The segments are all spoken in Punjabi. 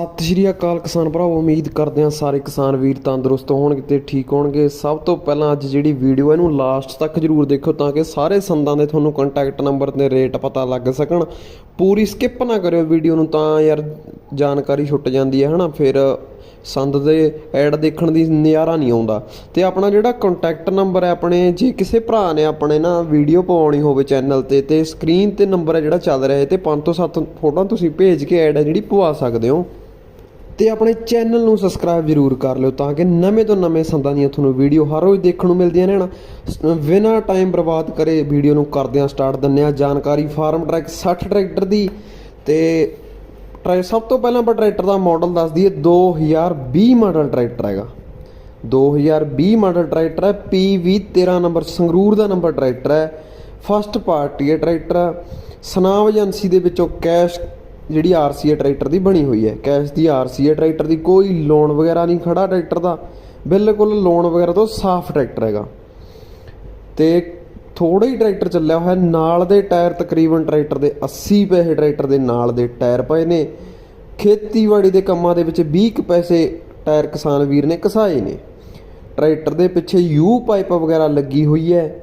ਸਤਿ ਸ਼੍ਰੀ ਅਕਾਲ ਕਿਸਾਨ ਭਰਾਵੋ, ਉਮੀਦ ਕਰਦੇ ਹਾਂ ਸਾਰੇ ਕਿਸਾਨ ਵੀਰ ਤੰਦਰੁਸਤ ਹੋਣਗੇ ਤੇ ਠੀਕ ਹੋਣਗੇ। ਸਭ ਤੋਂ ਪਹਿਲਾਂ ਅੱਜ ਜਿਹੜੀ ਵੀਡੀਓ ਇਹਨੂੰ ਲਾਸਟ ਤੱਕ ਜਰੂਰ ਦੇਖੋ ਤਾਂ ਕਿ ਸਾਰੇ ਸੰਦਾਂ ਦੇ ਤੁਹਾਨੂੰ ਕੰਟੈਕਟ ਨੰਬਰ ਤੇ ਰੇਟ ਪਤਾ ਲੱਗ ਸਕਣ। ਪੂਰੀ ਸਕਿਪ ਨਾ ਕਰਿਓ ਵੀਡੀਓ ਨੂੰ ਤਾਂ ਯਾਰ ਜਾਣਕਾਰੀ ਛੁੱਟ ਜਾਂਦੀ ਹੈ, ਹਨਾ? ਫਿਰ ਸੰਦ ਦੇ ਐਡ ਦੇਖਣ ਦੀ ਨਜ਼ਾਰਾ ਨਹੀਂ ਆਉਂਦਾ। ਤੇ ਆਪਣਾ ਜਿਹੜਾ ਕੰਟੈਕਟ ਨੰਬਰ ਹੈ, ਆਪਣੇ ਜੇ ਕਿਸੇ ਭਰਾ ਨੇ ਆਪਣੇ ਨਾ ਵੀਡੀਓ ਪਾਉਣੀ ਹੋਵੇ ਚੈਨਲ ਤੇ ਤੇ ਸਕਰੀਨ ਤੇ ਨੰਬਰ ਹੈ ਜਿਹੜਾ ਚੱਲ ਰਿਹਾ ਹੈ, ਤੇ 5 ਤੋਂ 7 ਫੋਟੋਆਂ ਤੁਸੀਂ ਭੇਜ ਕੇ ਐਡ ਹੈ ਜਿਹੜੀ ਪਵਾ ਸਕਦੇ ਹੋ। ਤੇ ਆਪਣੇ ਚੈਨਲ ਨੂੰ ਸਬਸਕ੍ਰਾਈਬ ਜ਼ਰੂਰ ਕਰ ਲਿਓ ਤਾਂ ਕਿ ਨਵੇਂ ਤੋਂ ਨਵੇਂ ਸੰਦਾਂ ਦੀਆਂ ਤੁਹਾਨੂੰ ਵੀਡੀਓ ਹਰ ਰੋਜ਼ ਦੇਖਣ ਨੂੰ ਮਿਲਦੀਆਂ ਰਹਿਣ। ਬਿਨਾਂ ਟਾਈਮ ਬਰਬਾਦ ਕਰੇ ਵੀਡੀਓ ਨੂੰ ਕਰਦੇ ਹਾਂ ਸਟਾਰਟ ਦਿੰਨੇ ਆ ਜਾਣਕਾਰੀ ਫਾਰਮ ਟਰੈਕ 60 ਟਰੈਕਟਰ ਦੀ ਤੇ ਟਰੈ, ਸਭ ਤੋਂ ਪਹਿਲਾਂ ਆਪਾਂ ਟਰੈਕਟਰ ਦਾ ਮਾਡਲ ਦੱਸ ਦਈਏ। 2020 ਮਾਡਲ ਟਰੈਕਟਰ ਹੈਗਾ। 2020 ਮਾਡਲ ਟਰੈਕਟਰ ਹੈ। PV 13 ਨੰਬਰ, ਸੰਗਰੂਰ ਦਾ ਨੰਬਰ ਟਰੈਕਟਰ ਹੈ। ਫਸਟ ਪਾਰਟੀ ਹੈ ਟਰੈਕਟਰ ਸਨਾਮ ਏਜੰਸੀ ਦੇ ਵਿੱਚੋਂ ਕੈਸ਼ ਜਿਹੜੀ ਆਰਸੀ ਹੈ ਟਰੈਕਟਰ ਦੀ ਬਣੀ ਹੋਈ ਹੈ। ਕੈਸ਼ ਦੀ ਆਰਸੀ ਹੈ ਟਰੈਕਟਰ ਦੀ ਕੋਈ ਲੋਨ ਵਗੈਰਾ ਨਹੀਂ ਖੜਾ ਟਰੈਕਟਰ ਦਾ। ਬਿਲਕੁਲ ਲੋਨ ਵਗੈਰਾ ਤੋਂ ਸਾਫ਼ ਟਰੈਕਟਰ ਹੈਗਾ। ਤੇ ਥੋੜਾ ਹੀ ਟਰੈਕਟਰ ਚੱਲਿਆ ਹੋਇਆ, ਨਾਲ ਦੇ ਟਾਇਰ ਤਕਰੀਬਨ ਟਰੈਕਟਰ ਦੇ 80 ਪੈਸੇ ਟਰੈਕਟਰ ਦੇ ਨਾਲ ਦੇ ਟਾਇਰ ਪਏ ਨੇ। ਖੇਤੀਬਾੜੀ ਦੇ ਕੰਮਾਂ ਦੇ ਵਿੱਚ 20 ਕੁ ਪੈਸੇ ਟਾਇਰ ਕਿਸਾਨ ਵੀਰ ਨੇ ਘਸਾਏ ਨੇ। ਟਰੈਕਟਰ ਦੇ ਪਿੱਛੇ ਯੂ ਪਾਈਪ ਵਗੈਰਾ ਲੱਗੀ ਹੋਈ ਹੈ।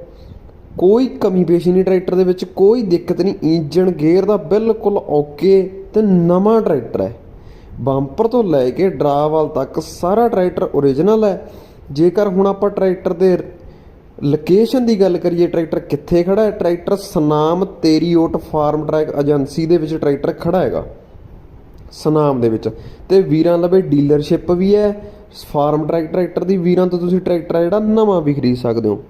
ਕੋਈ ਕਮੀ ਪੇਸ਼ੀ ਨਹੀਂ ਟਰੈਕਟਰ ਦੇ ਵਿੱਚ, ਕੋਈ ਦਿੱਕਤ ਨਹੀਂ। ਇੰਜਨ ਗੇਅਰ ਦਾ ਬਿਲਕੁਲ ਓਕੇ। ਤੇ ਨਵਾਂ ਟਰੈਕਟਰ ਹੈ। ਬੰਪਰ ਤੋਂ ਲੈ ਕੇ ਡਰਾਵਾਲ ਤੱਕ ਸਾਰਾ ਟਰੈਕਟਰ ਓਰੀਜਨਲ ਹੈ। ਜੇਕਰ ਹੁਣ ਆਪਾਂ ਟਰੈਕਟਰ ਦੇ ਲੋਕੇਸ਼ਨ ਦੀ ਗੱਲ ਕਰੀਏ, ਟਰੈਕਟਰ ਕਿੱਥੇ ਖੜਾ ਹੈ? ਟਰੈਕਟਰ ਸਨਾਮ ਤੇਰੀਓਟ ਫਾਰਮ ਟਰੈਕ ਏਜੰਸੀ ਦੇ ਵਿੱਚ ਟਰੈਕਟਰ ਖੜਾ ਹੈਗਾ। ਸਨਾਮ ਦੇ ਵਿੱਚ। ਤੇ ਵੀਰਾਂ ਲਵੇ ਡੀਲਰਸ਼ਿਪ ਵੀ ਹੈ। ਫਾਰਮ ਟਰੈਕ ਟਰੈਕਟਰ ਦੀ ਵੀਰਾਂ ਤੋਂ ਤੁਸੀਂ ਟਰੈਕਟਰ ਜਿਹੜਾ ਨਵਾਂ ਵੀ ਖਰੀਦ ਸਕਦੇ ਹੋ।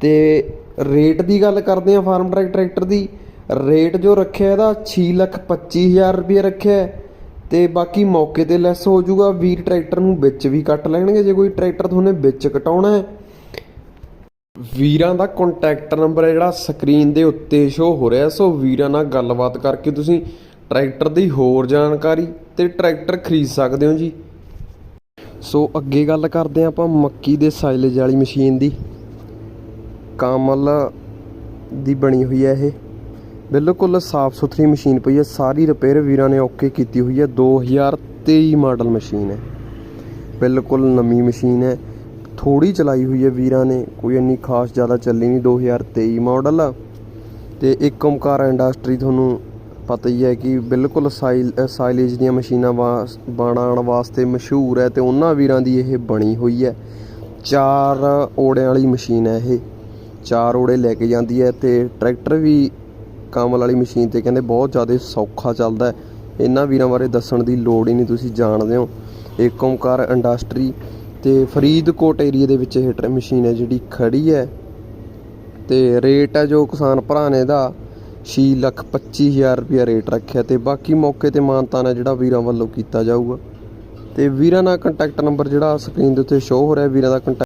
ਤੇ ਰੇਟ ਦੀ ਗੱਲ ਕਰਦੇ ਆ ਫਾਰਮ ਟਰੈਕ ਟਰੈਕਟਰ ਦੀ। ਰੇਟ ਜੋ ਰੱਖਿਆ ਇਹਦਾ 625000 ਰੁਪਏ ਰੱਖਿਆ ਹੈ। ਤੇ ਬਾਕੀ ਮੌਕੇ ਤੇ ਲੈਸ ਹੋ ਜਾਊਗਾ ਵੀਰ ਟਰੈਕਟਰ ਨੂੰ ਵਿੱਚ ਵੀ ਕੱਟ ਲੈਣਗੇ, ਜੇ ਕੋਈ ਟਰੈਕਟਰ ਤੁਹਾਨੂੰ ਵਿੱਚ ਕਟਾਉਣਾ ਹੈ। ਵੀਰਾਂ ਦਾ ਕੰਟੈਕਟ ਨੰਬਰ ਹੈ ਜਿਹੜਾ ਸਕਰੀਨ ਦੇ ਉੱਤੇ ਸ਼ੋ ਹੋ ਰਿਹਾ, ਸੋ ਵੀਰਾਂ ਨਾਲ ਗੱਲਬਾਤ ਕਰਕੇ ਤੁਸੀਂ ਟਰੈਕਟਰ ਦੀ ਹੋਰ ਜਾਣਕਾਰੀ ਤੇ ਟਰੈਕਟਰ ਖਰੀਦ ਸਕਦੇ ਹੋ ਜੀ। ਸੋ ਅੱਗੇ ਗੱਲ ਕਰਦੇ ਹਾਂ ਆਪਾਂ ਮੱਕੀ ਦੇ ਸਾਈਲੇਜ ਵਾਲੀ ਮਸ਼ੀਨ ਦੀ। ਕਾਮਲ ਦੀ ਬਣੀ ਹੋਈ ਹੈ ਇਹ। ਬਿਲਕੁਲ ਸਾਫ਼ ਸੁਥਰੀ ਮਸ਼ੀਨ ਪਈ ਹੈ। ਸਾਰੀ ਰਿਪੇਅਰ ਵੀਰਾਂ ਨੇ ਓਕੇ ਕੀਤੀ ਹੋਈ ਹੈ। 2023 ਮਾਡਲ ਮਸ਼ੀਨ ਹੈ। ਬਿਲਕੁਲ ਨਵੀਂ ਮਸ਼ੀਨ ਹੈ। ਥੋੜੀ ਚਲਾਈ ਹੋਈ ਹੈ ਵੀਰਾਂ ਨੇ। ਕੋਈ ਇੰਨੀ ਖਾਸ ਜ਼ਿਆਦਾ ਚੱਲੀ ਨਹੀਂ। 2023 ਮਾਡਲ ਆ। ਤੇ ਇੱਕ ਓਮਕਾਰ ਇੰਡਸਟਰੀ ਤੁਹਾਨੂੰ ਪਤਾ ਹੀ ਹੈ ਕਿ ਬਿਲਕੁਲ ਸਾਈਲ ਸਾਈਲੇਜ ਦੀਆਂ ਮਸ਼ੀਨਾਂ ਵਾਸ, ਬਣਾਉਣ ਵਾਸਤੇ ਮਸ਼ਹੂਰ ਹੈ ਤੇ ਉਹਨਾਂ ਵੀਰਾਂ ਦੀ ਇਹ ਬਣੀ ਹੋਈ ਹੈ। ਚਾਰ ਓੜਿਆਂ ਵਾਲੀ ਮਸ਼ੀਨ ਹੈ ਇਹ। ਚਾਰ ਓੜੇ ਲੈ ਕੇ ਜਾਂਦੀ ਹੈ ਤੇ ਟਰੈਕਟਰ ਵੀ ਕਮਲ ਵਾਲੀ ਮਸ਼ੀਨ ਤੇ ਕਹਿੰਦੇ ਬਹੁਤ ਜ਼ਿਆਦਾ ਸੌਖਾ ਚੱਲਦਾ ਹੈ। ਇਹਨਾਂ ਵੀਰਾਂ ਬਾਰੇ ਦੱਸਣ ਦੀ ਲੋੜ ਹੀ ਨਹੀਂ, ਤੁਸੀਂ ਜਾਣਦੇ ਹੋ। ਏਕ ਓਮਕਾਰ ਇੰਡਸਟਰੀ ਤੇ ਫਰੀਦਕੋਟ ਏਰੀਆ ਦੇ ਵਿੱਚ ਇਹ ਮਸ਼ੀਨ ਹੈ ਜਿਹੜੀ ਖੜੀ ਹੈ। ਤੇ ਰੇਟ ਹੈ ਜੋ ਕਿਸਾਨ ਭਰਾ ਨੇ ਦਾ 6 ਲੱਖ 25000 ਰੁਪਇਆ ਰੇਟ ਰੱਖਿਆ ਤੇ ਬਾਕੀ ਮੌਕੇ ਤੇ ਮਾਨਤਾਨ ਹੈ ਜਿਹੜਾ ਵੀਰਾਂ ਵੱਲੋਂ ਕੀਤਾ ਜਾਊਗਾ। ਤੇ ਵੀਰਾਂ ਦਾ ਕੰਟੈਕਟ ਨੰਬਰ ਜਿਹੜਾ ਸਕਰੀਨ ਦੇ ਉੱਤੇ ਸ਼ੋ ਹੋ ਰਿਹਾ, ਵੀਰਾਂ ਦਾ ਕੰਟੈਕਟ